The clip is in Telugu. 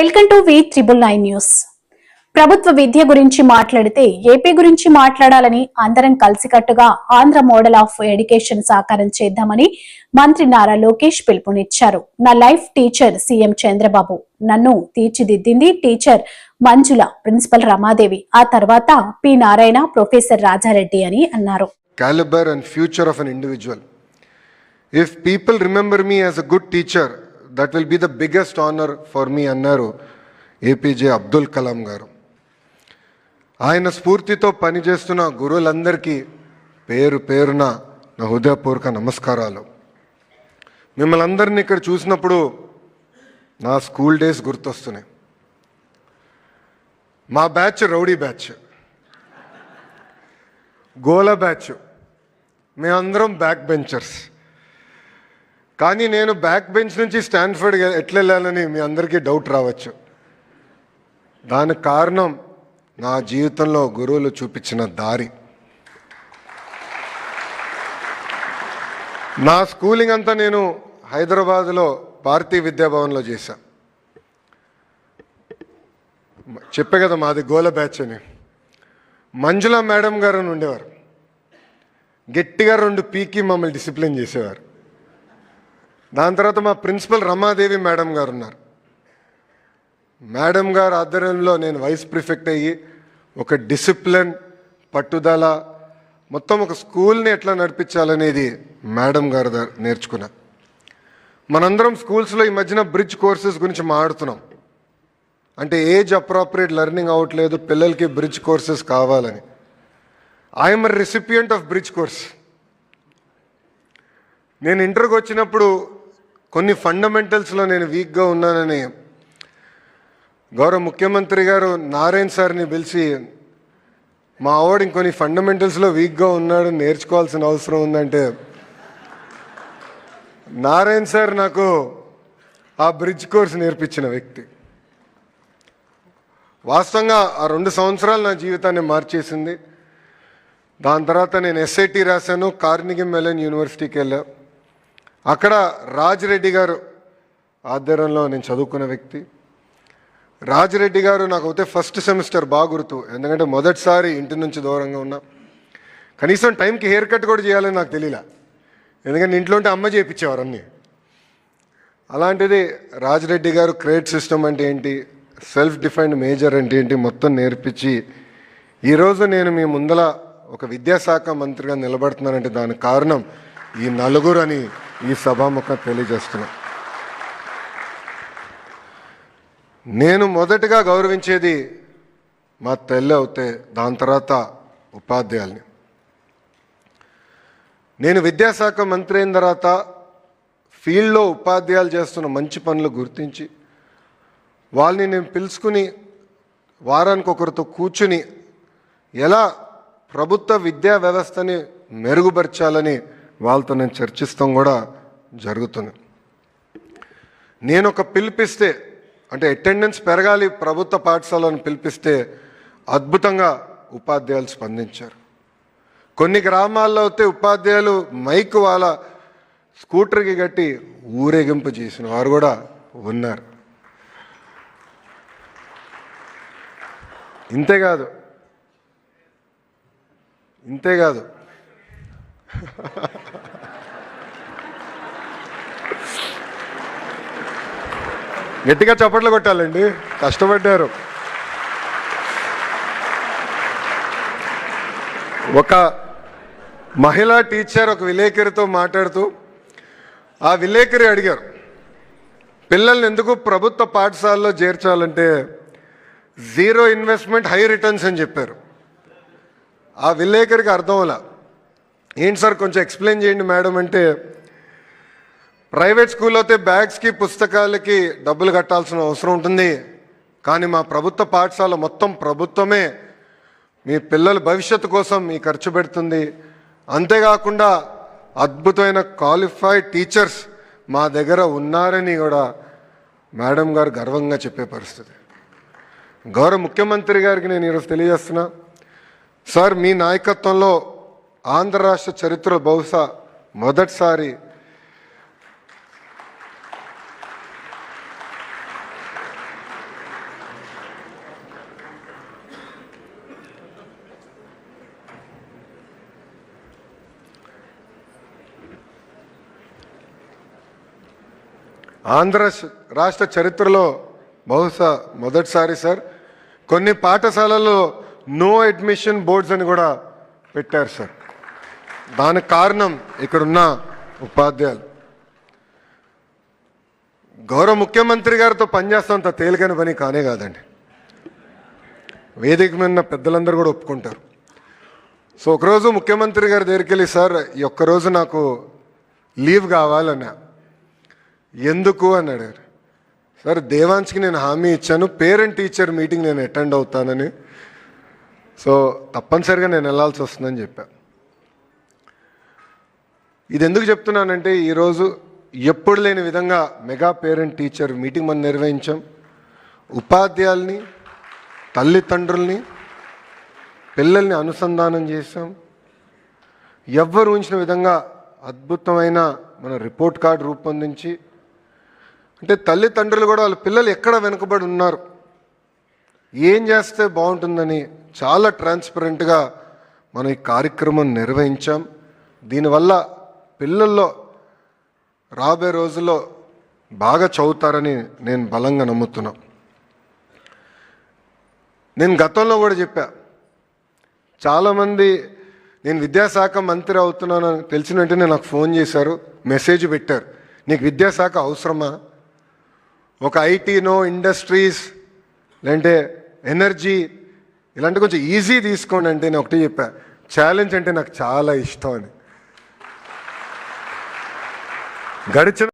Welcome to V triple nine news. ప్రభుత్వ విద్య గురించి మాట్లాడితే ఏపీ గురించి మాట్లాడాలని అందరం కలిసికట్టుగా ఆంధ్ర మోడల్ ఆఫ్ ఎడ్యుకేషన్ సాకారం చేద్దామని మంత్రి నారా లోకేష్ పిలుపునిచ్చారు. నా లైఫ్ టీచర్ సీఎం చంద్రబాబు. నన్ను తీర్చిదిద్దింది టీచర్ మంజుల ప్రిన్సిపల్ రమాదేవి. ఆ తర్వాత పి నారాయణ ప్రొఫెసర్ రాజారెడ్డి అని అన్నారు. Caliber and future of an individual. If people remember me as a good teacher, that will be the biggest honour for me అన్నారు ఏపీజే అబ్దుల్ కలాం గారు. ఆయన స్ఫూర్తితో పనిచేస్తున్న గురువులందరికీ పేరు పేరున నా హృదయపూర్వక నమస్కారాలు. మిమ్మల్ని అందరినీ ఇక్కడ చూసినప్పుడు నా స్కూల్ డేస్ గుర్తొస్తున్నాయి. మా బ్యాచ్ రౌడీ బ్యాచ్. గోల బ్యాచ్. మేమందరం బ్యాక్ బెంచర్స్. కానీ నేను బ్యాక్ బెంచ్ నుంచి స్టాన్ఫర్డ్ ఎట్లా వెళ్ళాలని మీ అందరికీ డౌట్ రావచ్చు. దానికి కారణం నా జీవితంలో గురువులు చూపించిన దారి. నా స్కూలింగ్ అంతా నేను హైదరాబాద్లో భారతీయ విద్యాభవన్లో చేశా. చెప్పే కదా మాది గోల బ్యాచ్ అని. మంజుల మేడం గారు అని ఉండేవారు. గట్టిగా రెండు పీకి మమ్మల్ని డిసిప్లిన్ చేసేవారు. దాని తర్వాత మా ప్రిన్సిపల్ రమాదేవి మేడం గారు ఉన్నారు. మేడం గారు ఆధ్వర్యంలో నేను వైస్ ప్రిఫెక్ట్ అయ్యి ఒక డిసిప్లిన్ పట్టుదల మొత్తం ఒక స్కూల్ని ఎట్లా నడిపించాలనేది మేడం గారు నేర్చుకున్నా. మనందరం స్కూల్స్లో ఈ మధ్యన బ్రిడ్జ్ కోర్సెస్ గురించి మాట్లాడుతున్నాం. అంటే ఏజ్ అప్రాప్రియేట్ లెర్నింగ్ అవ్వట్లేదు పిల్లలకి బ్రిడ్జ్ కోర్సెస్ కావాలని. I'm recipient of bridge course. నేను ఇంటర్కి వచ్చినప్పుడు కొన్ని ఫండమెంటల్స్లో నేను వీక్గా ఉన్నానని గౌరవ ముఖ్యమంత్రి గారు నారాయణ్ సార్ని పిలిచి మా ఆవిడ ఇంకొన్ని ఫండమెంటల్స్లో వీక్గా ఉన్నాడు నేర్చుకోవాల్సిన అవసరం ఉందంటే నారాయణ్ సార్ నాకు ఆ బ్రిడ్జ్ కోర్స్ నేర్పించిన వ్యక్తి. వాస్తవంగా ఆ రెండు సంవత్సరాలు నా జీవితాన్ని మార్చేసింది. దాని తర్వాత నేను ఎస్ఐటి రాశాను కార్నిగి మెలన్ యూనివర్సిటీకి వెళ్ళాను అక్కడ రాజ్ రెడ్డి గారు ఆధ్వర్యంలో నేను చదువుకున్న వ్యక్తి. రాజ్ రెడ్డి గారు నాకు అయితే ఫస్ట్ సెమిస్టర్ బాగా గుర్తు ఎందుకంటే మొదటిసారి ఇంటి నుంచి దూరంగా ఉన్నా. కనీసం టైంకి హెయిర్ కట్ కూడా చేయాలని నాకు తెలియలే ఎందుకంటే ఇంట్లో ఉంటే అమ్మ చేయించేవారు అన్నీ. అలాంటిది రాజరెడ్డి గారు క్రెడిట్ సిస్టమ్ అంటే ఏంటి సెల్ఫ్ డిఫైన్డ్ మేజర్ అంటే ఏంటి మొత్తం నేర్పించి ఈరోజు నేను మీ ముందల ఒక విద్యాశాఖ మంత్రిగా నిలబడుతున్నానంటే దానికి కారణం ఈ నలుగురు అని ఈ సభాముఖం తెలియజేస్తున్నా. నేను మొదటగా గౌరవించేది మా తల్లి అవుతే దాని తర్వాత ఉపాధ్యాయుల్ని. నేను విద్యాశాఖ మంత్రి అయిన తర్వాత ఫీల్డ్లో ఉపాధ్యాయులు చేస్తున్న మంచి పనులు గుర్తించి వాళ్ళని నేను పిలుచుకుని వారానికి ఒకరితో కూర్చుని ఎలా ప్రభుత్వ విద్యా వ్యవస్థని మెరుగుపరచాలని వాళ్ళతో నేను చర్చిస్తాం కూడా జరుగుతుంది. నేను ఒక పిలిపిస్తే అంటే అటెండెన్స్ పెరగాలి ప్రభుత్వ పాఠశాలను పిలిపిస్తే అద్భుతంగా ఉపాధ్యాయులు స్పందించారు. కొన్ని గ్రామాల్లో అయితే ఉపాధ్యాయులు మైక్ వాళ్ళ స్కూటర్కి కట్టి ఊరేగింపు చేసిన వారు కూడా ఉన్నారు. ఇంతేకాదు ఇంతేకాదు గట్టిగా చప్పట్లు కొట్టాలండి. కష్టపడ్డారు. ఒక మహిళా టీచర్ ఒక విలేకరితో మాట్లాడుతూ ఆ విలేకరి అడిగారు పిల్లల్ని ఎందుకు ప్రభుత్వ పాఠశాలలో చేర్చాలంటే జీరో ఇన్వెస్ట్మెంట్ హై రిటర్న్స్ అని చెప్పారు. ఆ విలేకరికి అర్థం అలా ఏంటి సార్ కొంచెం ఎక్స్ప్లెయిన్ చేయండి మేడం అంటే ప్రైవేట్ స్కూల్ అయితే బ్యాగ్స్కి పుస్తకాలకి డబ్బులు కట్టాల్సిన అవసరం ఉంటుంది. కానీ మా ప్రభుత్వ పాఠశాల మొత్తం ప్రభుత్వమే మీ పిల్లల భవిష్యత్తు కోసం మీ ఖర్చు పెడుతుంది. అంతేకాకుండా అద్భుతమైన క్వాలిఫైడ్ టీచర్స్ మా దగ్గర ఉన్నారని కూడా మేడం గారు గర్వంగా చెప్పే పరిస్థితి. గౌరవ ముఖ్యమంత్రి గారికి నేను ఈరోజు తెలియజేస్తున్నా. సార్ మీ నాయకత్వంలో ఆంధ్ర రాష్ట్ర చరిత్ర బహుశా మొదటిసారి ఆంధ్ర రాష్ట్ర చరిత్రలో బహుశా మొదటిసారి సార్. కొన్ని పాఠశాలల్లో నో అడ్మిషన్ బోర్డ్స్ అని కూడా పెట్టారు సార్. దానికి కారణం ఇక్కడున్న ఉపాధ్యాయులు. గౌరవ ముఖ్యమంత్రి గారితో పనిచేస్తాంత తేలికైన పని కానే కాదండి. వేదిక మీద పెద్దలందరూ కూడా ఒప్పుకుంటారు. సో ఒకరోజు ముఖ్యమంత్రి గారి దగ్గరికి వెళ్ళి సార్ ఈ ఒక్కరోజు నాకు లీవ్ కావాలన్నా. ఎందుకు? అని అడిగారు. సార్ దేవాన్స్కి నేను హామీ ఇచ్చాను. పేరెంట్ టీచర్ మీటింగ్ నేను అటెండ్ అవుతానని. సో తప్పనిసరిగా నేను వెళ్ళాల్సి వస్తుందని చెప్పా. ఇది ఎందుకు చెప్తున్నానంటే ఈరోజు ఎప్పుడు లేని విధంగా మెగా పేరెంట్ టీచర్ మీటింగ్ మనం నిర్వహించాం. ఉపాధ్యాయుల్ని తల్లిదండ్రుల్ని పిల్లల్ని అనుసంధానం చేసాం ఎవ్వరు ఉంచిన విధంగా అద్భుతమైన మన రిపోర్ట్ కార్డు రూపొందించి అంటే తల్లిదండ్రులు కూడా వాళ్ళ పిల్లలు ఎక్కడ వెనుకబడి ఉన్నారు ఏం చేస్తే బాగుంటుందని చాలా ట్రాన్స్పరెంట్గా మనం ఈ కార్యక్రమం నిర్వహించాం. దీనివల్ల పిల్లల్లో రాబోయే రోజుల్లో బాగా చదువుతారని నేను బలంగా నమ్ముతున్నా. నేను గతంలో కూడా చెప్పా చాలామంది నేను విద్యాశాఖ మంత్రి అవుతున్నానని తెలిసిన వెంటనే నాకు ఫోన్ చేశారు మెసేజ్ పెట్టారు. నీకు విద్యాశాఖ అవసరమా? ఒక ఐటీనో ఇండస్ట్రీస్ లేదంటే ఎనర్జీ ఇలాంటి కొంచెం ఈజీ తీసుకోండి అంటే నేను ఒకటి చెప్పా ఛాలెంజ్ అంటే నాకు చాలా ఇష్టం అని. గడిచిన